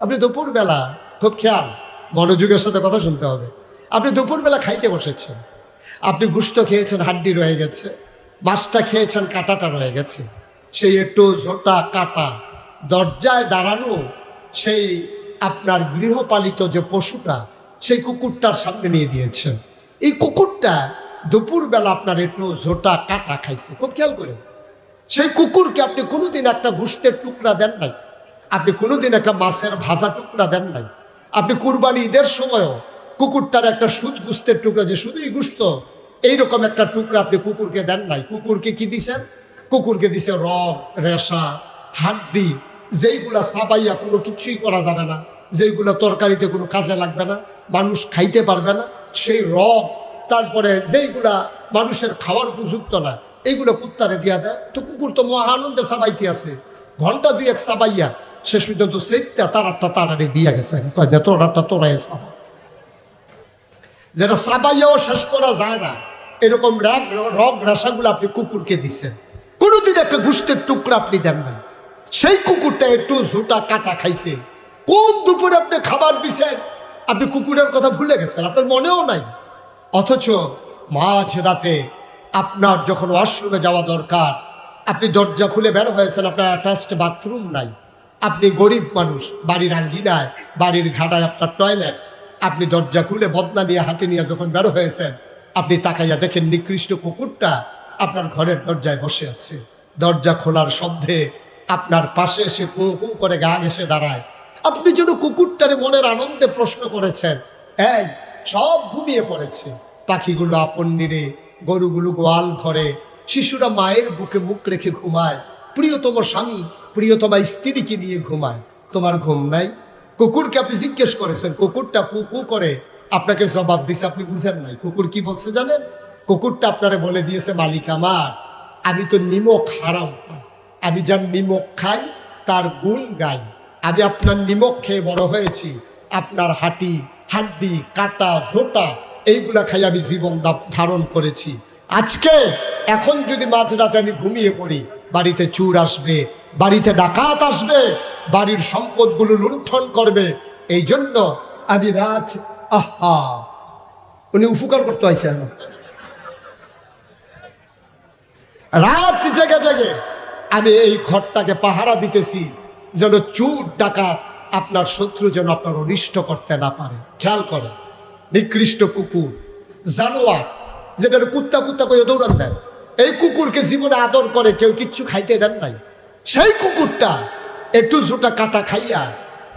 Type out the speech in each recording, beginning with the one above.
আপনি দুপুরবেলা, খুব খেয়াল, মনোযোগের সাথে কথা শুনতে হবে। আপনি দুপুরবেলা খাইতে বসেছেন। আপনি গুস্ত খেয়েছেন, হাড্ডি রয়ে গেছে, মাছটা খেয়েছেন, কাটাটা রয়ে গেছে। সেই একটু ঝোটা কাটা দরজায় দাঁড়ানো সেই আপনার গৃহপালিত যে পশুটা, সেই কুকুরটার সামনে নিয়ে দিয়েছেন এই কুকুরটা দুপুরবেলা আপনার একটু ঝোটা কাটা খাইছে, খুব খেয়াল করে। সেই কুকুরকে আপনি কোনোদিন একটা গুস্তের টুকরা দেন নাই? আপনি কোনোদিন একটা মাছের ভাজা টুকরা দেন নাই। আপনি কুরবানি ঈদের সময়ও কুকুরটার একটা সুদ গুস্তের টুকরা, যে শুধুই গুস্ত, এইরকম একটা টুকরা আপনি কুকুরকে দেন নাই। কুকুরকে কি দিছেন? কুকুরকে দিছে রগ রেশা, হাড্ডি, যেইগুলা সাবাইয়া কোনো কিছুই করা যাবে না, যেইগুলো তরকারিতে কোনো কাজে লাগবে না, মানুষ খাইতে পারবে না, সেই রগ তারপরে যেইগুলা মানুষের খাওয়ার উপযুক্ত না, এইগুলো কুত্তারে দিয়া দেয়। তো কুকুর তো মহা আনন্দে সাবাইতে আছে। ঘণ্টা দুই এক সাবাইয়া শেষ পর্যন্ত সেইটা তারারটা তারারে দিয়া গেছে। কয়, না তোরাই সাবা। যেটা সাবাইয়াও শেষ করা যায় না। এরকম রাগ রগ, রেশাগুলো আপনি কুকুরকে দিচ্ছেন। কোনোদিন একটা গুস্তের টুকরা আপনি দেন নাই। সেই কুকুরটা একটু ঝুটা কাটা খাইছে। কোন দুপুরে আপনি খাবার দিছেন আপনি কুকুরের কথা ভুলে গেছেন, আপনার মনেও নাই। অথচ মাঝ রাতে আপনার যখন ওয়াশরুমে যাওয়া দরকার, আপনি দরজা খুলে বের হয়েছেন, আপনার অ্যাটাচড বাথরুম নাই। আপনি গরিব মানুষ, বাড়ির আঙ্গিনায় বাড়ির ঘাটায় আপনার টয়লেট আপনি দরজা খুলে বদনা নিয়ে হাতে নিয়ে যখন বের হয়েছেন, আপনি তাকাইয়া দেখেন নিকৃষ্ট কুকুরটা আপনার ঘরের দরজায় বসে আছে। দরজা খোলার শব্দে আপনার পাশে এসে কু কু করে গা ঘেসে দাঁড়ায়। আপনি যেন কুকুরটারে মনের আনন্দে প্রশ্ন করেছেন, এই, সব ঘুমিয়ে পড়েছে। পাখিগুলো আপন নিরে, গরুগুলো গোয়াল ঘরে, শিশুরা মায়ের বুকে মুখ রেখে ঘুমায়। প্রিয়তম স্বামী প্রিয়তমা স্ত্রীকে নিয়ে ঘুমায়। তোমার ঘুম নাই? কুকুরকে আপনি জিজ্ঞেস করেছেন, কুকুরটা কু কু করে আপনাকে জবাব দিছে, আপনি বুঝেন নাই। কুকুর কি বলছে জানেন? কুকুরটা আপনারে বলে দিয়েছে, মালিক আমার, আমি তো নিমক হারাম আমি যার নিমক খাই, তার গুণ গাই। আমি আপনার নিমক খেয়ে বড় হয়েছি, আপনার হাঁটি, হাড্ডি, কাটা ঝোটা এইগুলা খাই আমি জীবন ধারণ করেছি। আজকে, এখন যদি মাঝরাতে আমি ঘুমিয়ে পড়ি, বাড়িতে চুর আসবে বাড়িতে ডাকাত আসবে, বাড়ির সম্পদগুলো লুণ্ঠন করবে। এই জন্য আমি রাত, আহা, উনি উপকার করতে হয়েছে রাত জেগে জেগে আমি এই ঘরটাকে পাহারা দিতেছি, যেন চুর ডাকাত আপনার শত্রু যেন আপনার অনিষ্ট করতে না পারে। খেয়াল করে, নিকৃষ্ট কুকুর, জানোয়ার যেটা কুত্তা কুত্তা করে দৌড়ান দেন এই কুকুরকে জীবনে আদর করে কেউ কিচ্ছু খাইতে দেন নাই। সেই কুকুরটা একটু জোটা কাটা খাইয়া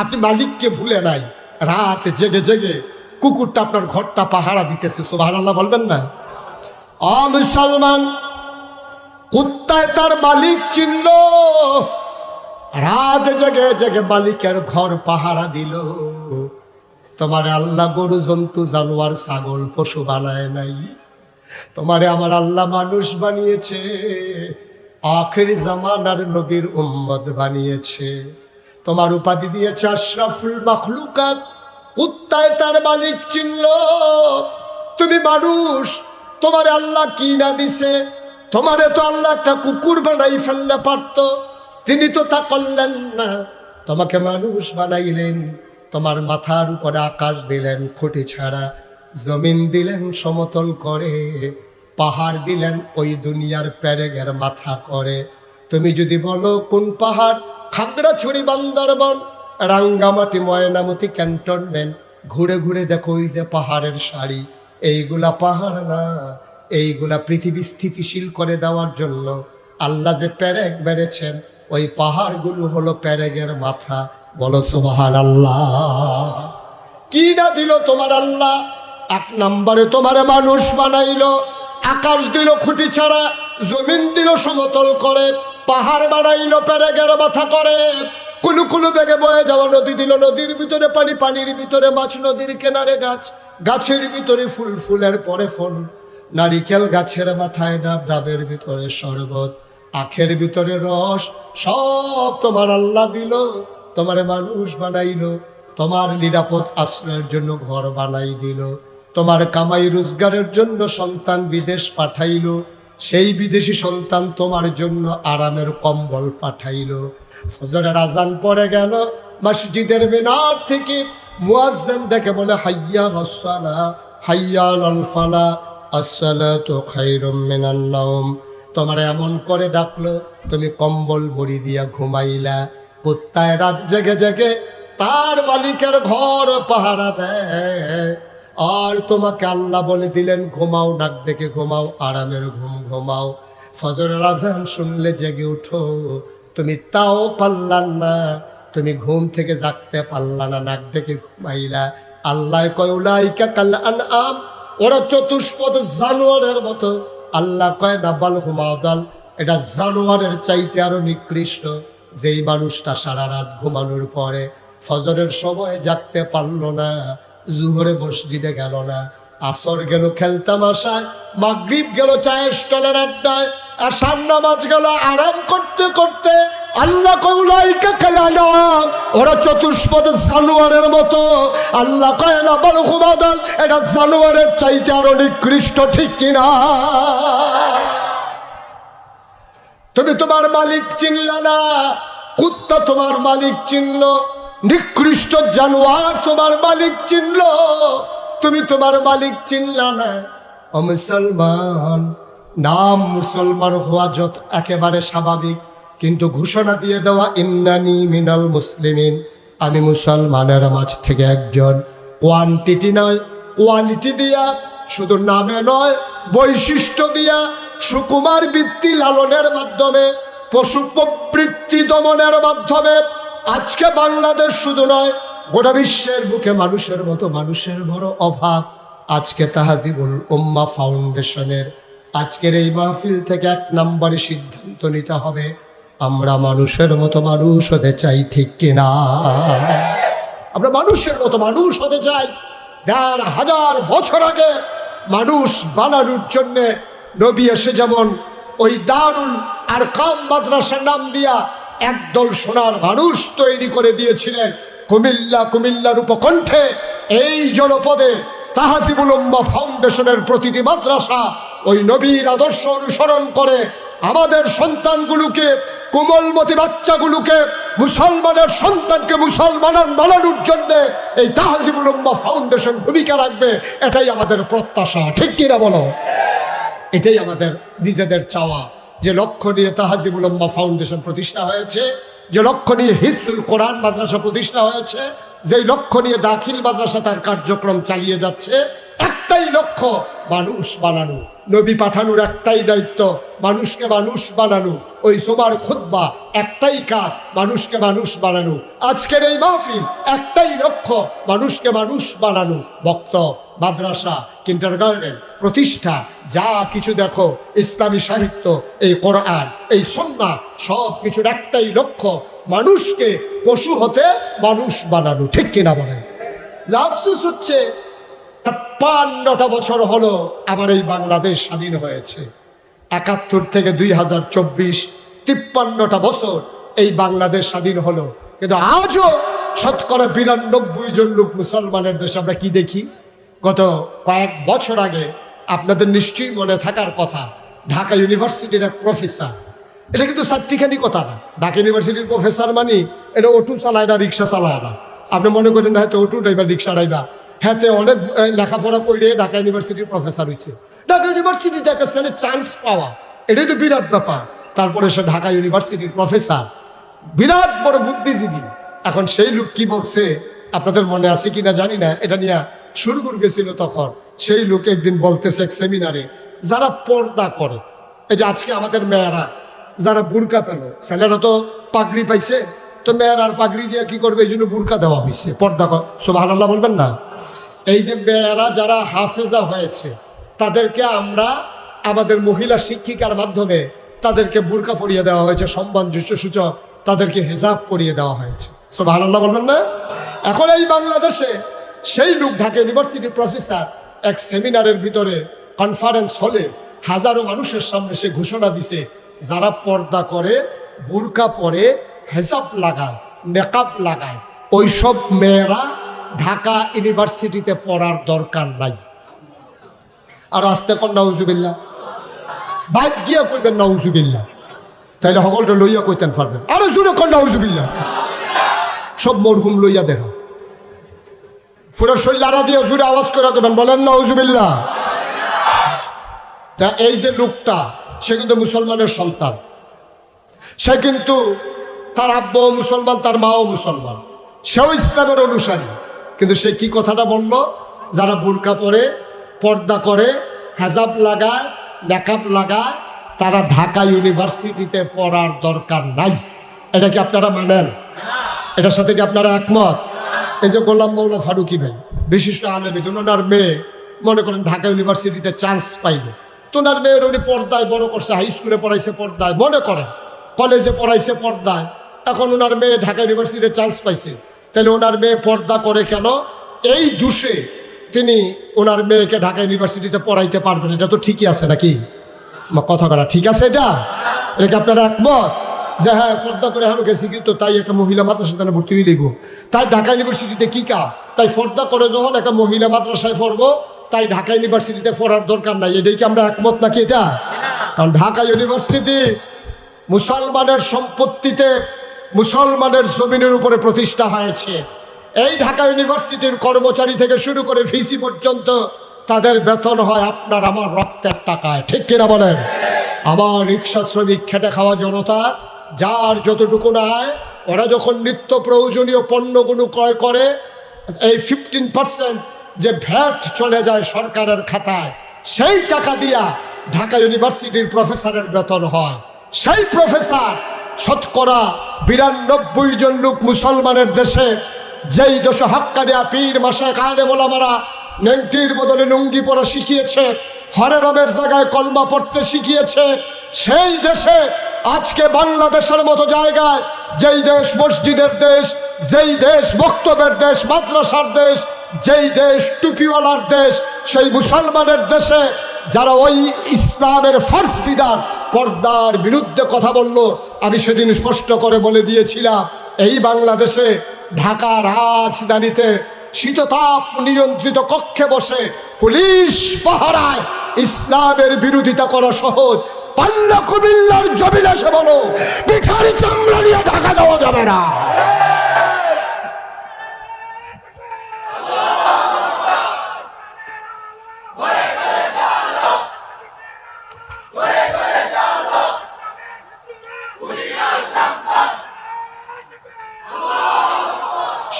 আপনি মালিককে ভুলে নাই। রাত জেগে জেগে কুকুরটা আপনার ঘরটা পাহারা দিতেছে সোভান আল্লাহ বলবেন না? অ মুসলমান, কুত্তায় তার মালিক চিনল রাত জেগে জেগে মালিকের ঘর পাহারা দিল। তোমার আল্লাহ গরু, জন্তু, জানোয়ার, ছাগল, পশু বানায় নাই। তোমারে আমার আল্লাহ মানুষ বানিয়েছে। আখের জামানার নবীর উম্মত বানিয়েছে। তোমার উপাধি দিয়েছে আশরাফুল মখলুকাত। কুত্তায় তার মালিক চিনল তুমি মানুষ, তোমার আল্লাহ কি না দিছে? তোমারে তো আল্লাহ একটা কুকুর বানাই ফেললে পারত। তিনি তো তা করলেন না। তোমাকে মানুষ বানাইলেন। তোমার মাথার উপরে আকাশ দিলেন, খুঁটি ছাড়া জমিন দিলেন, সমতল করে। পাহাড় দিলেন, ওই দুনিয়ার প্যারেগের মাথা করে। তুমি যদি বলো, কোন পাহাড়? খাগড়াছড়ি, বান্দরবন। রাঙ্গামাটি, ময়নামতি, ক্যান্টনমেন্ট। ঘুরে ঘুরে দেখো ওই যে পাহাড়ের শাড়ি এইগুলা পাহাড় না, এইগুলা পৃথিবী স্থিতিশীল করে দেওয়ার জন্য। আল্লাহ যে প্যারেগ বেড়েছেন, ওই পাহাড়গুলো হলো প্যারেগের মাথা। বলো সুবাহান আল্লাহ কি না দিল তোমার আল্লাহ? এক নম্বরে তোমার মানুষ বানাইলো। আকাশ দিল খুঁটি ছাড়া, জমিন দিল সমতল করে, পাহাড় বানাইলো প্যারেগের মাথা করে। কুলু কুলু বেগে বয়ে যাওয়া নদী দিল নদীর ভিতরে পানি, পানির ভিতরে মাছ, নদীর কেনারে গাছ। গাছের ভিতরে ফুল, ফুলের পরে ফল। নারিকেল গাছের মাথায় ডাব, ডাবের ভিতরে শরবত। আখের ভিতরে রস, সব তোমার আল্লাহ দিল, তোমার মানুষ বানাইল। তোমার নিরাপদ আশ্রয়ের জন্য ঘর বানাই দিল। তোমার কামাই রোজগারের জন্য সন্তান বিদেশ পাঠাইল, সেই বিদেশি সন্তান তোমার জন্য আরামের কম্বল পাঠাইল। ফজরের আজান পড়ে গেল, মসজিদের মিনার থেকে মুয়াজ্জিন ডেকে বলে, হাইয়া রসালা হাইয়া আল ফালা আসসালাতু খায়রুম মিনান নাওম। তোমার এমন করে ডাকলো, তুমি কম্বল মুড়ি দিয়া ঘুমাইলা, কুত্তায় রাত জেগে জেগে তার মালিকের ঘর পাহারা দেয়। আর তোমাকে আল্লাহ বলে দিলেন, ঘুমাও ডাক ডেকে ঘুমাও, আরামের ঘুম ঘুমাও। ফজরের আজান শুনলে জেগে উঠো, তুমি তাও পারলাম না, তুমি ঘুম থেকে জাগতে পারলা না, নাক ডেকে ঘুমাইলা। আল্লাহ কয়, উলাইকা আম ওরা চতুষ্পদ জানোয়ারের মতো। আল্লাহ কয়, না, বাল ঘুমাওদাল এটা জানোয়ারের চাইতে আরও নিকৃষ্ট। যেই মানুষটা সারা রাত ঘুমানোর পরে ফজরের সময় জাগতে পারল না জুহরে মসজিদে গেল না। আসর গেল খেলতাম আসায় মাগরিব গেল চায়ের স্টলের আড্ডায়, আসার নামাজ গেল আরাম করতে করতে আল্লাহ কৌলাইকে খেলালাম ওরা চতুষ্পদ জানোয়ারের মতো। আল্লাহ কয়, না, বল হুমাদল এটা জানোয়ারের চাইতে আরও নিকৃষ্ট, ঠিক কিনা তুমি তোমার মালিক চিনলা না, কুত্তা তোমার মালিক চিনল। নিকৃষ্ট জানোয়ার তোমার মালিক চিনল। তুমি তোমার মালিক চিনলা না। ও মুসলমান, নাম মুসলমান হওয়া যত একেবারে স্বাভাবিক, কিন্তু ঘোষণা দিয়ে দেওয়া, ইন্নানি মিনাল মুসলিমিন। আমি মুসলমানের মাঝ থেকে একজন। কোয়ান্টিটি নয় কোয়ালিটি দিয়া, শুধু নামে নয়, বৈশিষ্ট্য দিয়া, সুকুমার বৃত্তি লালনের মাধ্যমে, পশু প্রবৃত্তি দমনের মাধ্যমে আজকে বাংলাদেশ শুধু নয়, গোটা বিশ্বের বুকে মানুষের মতো মানুষের বড় অভাব। আজকে তাহাজিবুল উম্মা ফাউন্ডেশনের আজকের এই মাহফিল থেকে এক নম্বরে সিদ্ধান্ত নিতে হবে, আমরা মানুষের মতো মানুষ হতে চাই ঠিক কিনা? আমরা মানুষের মতো মানুষ হতে চাই। দেড় হাজার বছর আগে মানুষ বানানোর জন্যে নবী এসে যেমন ওই দারুল আর কাম মাদ্রাসার নাম দিয়া একদল সোনার মানুষ তৈরি করে দিয়েছিলেন। কুমিল্লা কুমিল্লার উপকণ্ঠে এই জনপদে তাহাজিবুল উম্মা ফাউন্ডেশনের প্রতিটি মাদ্রাসা ওই নবীর আদর্শ অনুসরণ করে। আমাদের সন্তানগুলোকে, কোমলমতি বাচ্চাগুলোকে, মুসলমানের সন্তানকে মুসলমান বানানোর জন্য এই তাহাজিবুল উম্মা ফাউন্ডেশন ভূমিকা রাখবে, এটাই আমাদের প্রত্যাশা। ঠিক কিনা বলো? এটাই আমাদের নিজেদের চাওয়া। যে লক্ষ্য নিয়ে তাহাজিবুল উম্মা ফাউন্ডেশন প্রতিষ্ঠা হয়েছে, যে লক্ষ্য নিয়ে হিসুল কোরআন মাদ্রাসা প্রতিষ্ঠা হয়েছে, যেই লক্ষ্য নিয়ে দাখিল মাদ্রাসা তার কার্যক্রম চালিয়ে যাচ্ছে একটাই লক্ষ্য, মানুষ বানানো। নবী পাঠানোর একটাই দায়িত্ব, মানুষকে মানুষ বানানো। ওই সোমার খুদ্া একটাই কাজ, মানুষকে মানুষ বানানো। আজকের এই মাহফিল একটাই লক্ষ্য, মানুষকে মানুষ বানানো। ভক্ত, মাদ্রাসা কিন্টার গার্ডেন প্রতিষ্ঠা, যা কিছু দেখো, ইসলামী সাহিত্য, এই কোরআন, এই সন্না সব কিছুর একটাই লক্ষ্য, মানুষকে পশু হতে মানুষ বানানো। ঠিক কিনা বলেন? আফসুস হচ্ছে ছাপ্পান্নটা বছর হলো আমার এই বাংলাদেশ স্বাধীন হয়েছে। একাত্তর থেকে দুই হাজার চব্বিশ, তিপ্পান্নটা বছর এই বাংলাদেশ স্বাধীন হলো। কিন্তু আজও শতকরা বিরানব্বই জন লোক মুসলমানের দেশে আমরা কি দেখি? গত কয়েক বছর আগে আপনাদের নিশ্চয়ই মনে থাকার কথা, ঢাকা ইউনিভার্সিটির এক প্রফেসর। এটা কিন্তু সার্টিখানি কথা না। ঢাকা ইউনিভার্সিটির প্রফেসর মানে এটা অটো চালায় না, রিক্সা চালায় না। আপনি মনে করেন হয়তো অটো ড্রাইভার, রিক্সা ড্রাইভার। হ্যাঁ তে অনেক লেখাপড়া করে ঢাকা ইউনিভার্সিটির প্রফেসর হয়েছে ঢাকা ইউনিভার্সিটিতে একটা ছেলে চান্স পাওয়া, এটাই তো বিরাট ব্যাপার। তারপরে সে ঢাকা ইউনিভার্সিটির প্রফেসর বিরাট বড় বুদ্ধিজীবী। এখন সেই লোক কি বলছে, আপনাদের মনে আছে কিনা জানি না, এটা নিয়ে শুরু করে গেছিল তখন। সেই লোক একদিন বলতেছে এক সেমিনারে যারা পর্দা করে, এই যে আজকে আমাদের মেয়েরা, যারা বুরকা পেল ছেলেরা তো পাগড়ি পাইছে, তো মেয়েরা আর পাগড়ি দিয়ে কি করবে? এই জন্য বুরকা দেওয়া হয়েছে পর্দা সোভান আল্লাহ বলবেন না? এই যে মেয়েরা যারা হাফেজা হয়েছে, তাদেরকে আমরা আমাদের মহিলা শিক্ষিকার মাধ্যমে তাদেরকে বুরকা পরিয়ে দেওয়া হয়েছে, সম্মান সূচক তাদেরকে হেজাব পরিয়ে দেওয়া হয়েছে। সোভান আল্লাহ বলবেন না? এখন এই বাংলাদেশে সেই লোক ঢাকা ইউনিভার্সিটির প্রফেসর এক সেমিনারের ভিতরে কনফারেন্স হলে হাজারো মানুষের সামনে সে ঘোষণা দিছে, যারা পর্দা করে, বুরকা পরে, হেজাব লাগায় মেকআপ লাগায়, ওইসব মেয়েরা ঢাকা ইউনিভার্সিটিতে পড়ার দরকার নাই। আর আসতে কন্যা হুজুবিল্লা বাইক গিয়া কইবেন না উজুবিল্লা তাইলে সকলটা লইয়া কইতেন পারবেন। আরে জুড়ে কর না উজুবিল্লা সব মরহুম লইয়া দেখা। পুরো শৈলারা দিয়ে জুড়ে আওয়াজ করে দেবেন, বলেন না উজুবিল্লা তা এই যে লোকটা, সে কিন্তু মুসলমানের সন্তান। সে কিন্তু তার আব্বাও মুসলমান, তার মাও মুসলমান। সেও ইসলামের অনুসারী। কিন্তু সে কি কথাটা বলল? যারা বোরকা পরে, পর্দা করে, হেজাব লাগায়, মেকআপ লাগায়, তারা ঢাকা ইউনিভার্সিটিতে পড়ার দরকার নাই। এটা কি আপনারা মানেন? এটার সাথে কি আপনারা একমত? এই যে গোলাম মৌলা ফারুকি ভাই, বিশিষ্ট আলেমী ওনার মেয়ে, মনে করেন ঢাকা ইউনিভার্সিটিতে চান্স পাইল। তোনার মেয়ের উনি পর্দায় বড় করছে হাই স্কুলে পড়াইছে পর্দায়, মনে করেন। কলেজে পড়াইছে পর্দায়। এখন ওনার মেয়ে ঢাকা ইউনিভার্সিটিতে চান্স পাইছে। তাহলে ওনার মেয়ে পর্দা করে কেন? এই দুষে তিনি ওনার মেয়েকে ঢাকা ইউনিভার্সিটিতে পড়াইতে পারবেন। এটা তো ঠিকই আছে নাকি? কথা করা ঠিক আছে এটা? এটা কি আপনারা একমত? যে হ্যাঁ ফর্দা করে হারো গেছি, কিন্তু তাই একটা মহিলা মাদ্রাসায় তাহলে ভর্তি হয়ে লিখব তাই ঢাকা ইউনিভার্সিটিতে কি কাম? তাই ফর্দা করে যখন একটা মহিলা মাদ্রাসায় পড়ব, তাই ঢাকা ইউনিভার্সিটিতে পড়ার দরকার নাই। এটাই কি আমরা একমত নাকি এটা? কারণ ঢাকা ইউনিভার্সিটি মুসলমানের সম্পত্তিতে মুসলমানের জমিনের উপরে প্রতিষ্ঠা হয়েছে। এই ঢাকা ইউনিভার্সিটির কর্মচারী থেকে শুরু করে ভিসি পর্যন্ত তাদের বেতন হয় আপনার আমার রক্তের টাকায়। ঠিক কিনা বলেন? আমার রিক্সা শ্রমিক খেটে খাওয়া জনতা, যার যতটুকু নেয়, ওরা যখন নিত্য প্রয়োজনীয় পণ্যগুলো ক্রয় করে, এই ফিফটিন পার্সেন্ট যে ভ্যাট চলে যায় সরকারের খাতায়, সেই টাকা দিয়া ঢাকা ইউনিভার্সিটির প্রফেসরের বেতন হয়। সেই প্রফেসর শতকরা বিরানব্বই জন লোক মুসলমানের দেশে, যেই দেশে হক্কানিয়া পীর মাসে কালে মোলামারা নেংটির বদলে লুঙ্গি পরা শিখিয়েছে, হরে রবের জায়গায় কলমা পড়তে শিখিয়েছে, সেই দেশে, আজকে বাংলাদেশের মতো জায়গায়, যেই দেশ মসজিদের দেশ, যেই দেশ বক্তব্যের দেশ, মাদ্রাসার দেশ, যেই দেশ টুপিওয়ালার দেশ, সেই মুসলমানের দেশে যারা ওই ইসলামের ফার্স বিধান পর্দার বিরুদ্ধে কথা বলল। আমি সেদিন স্পষ্ট করে বলে দিয়েছিলাম, এই বাংলাদেশে ঢাকা রাজধানীতে শীততাপ নিয়ন্ত্রিত কক্ষে বসে পুলিশ পাহারায় ইসলামের বিরোধিতা করা সহজ। পাল্লা কুমিল্লার জমিন এসে বলো পিঠারি চামড়া নিয়ে ঢাকা যাওয়া যাবে না।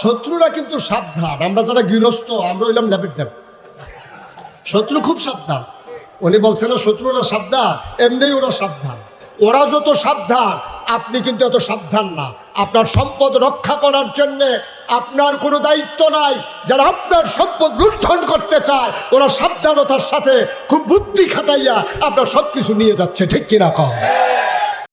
শত্রুরা কিন্তু সাবধান। আমরা যারা গৃহস্থ, আমরা হইলাম ন্যাপেট ন্যাপ শত্রু খুব সাবধান। উনি বলছেন, না, শত্রুরা সাবধান। এমনি ওরা সাবধান। ওরা যত সাবধান, আপনি কিন্তু এত সাবধান না। আপনার সম্পদ রক্ষা করার জন্য আপনার কোনো দায়িত্ব নাই। যারা আপনার সম্পদ লুণ্ঠন করতে চায়, ওরা সাবধানতার সাথে খুব বুদ্ধি খাটাইয়া আপনার সব কিছু নিয়ে যাচ্ছে। ঠিক কিনা কম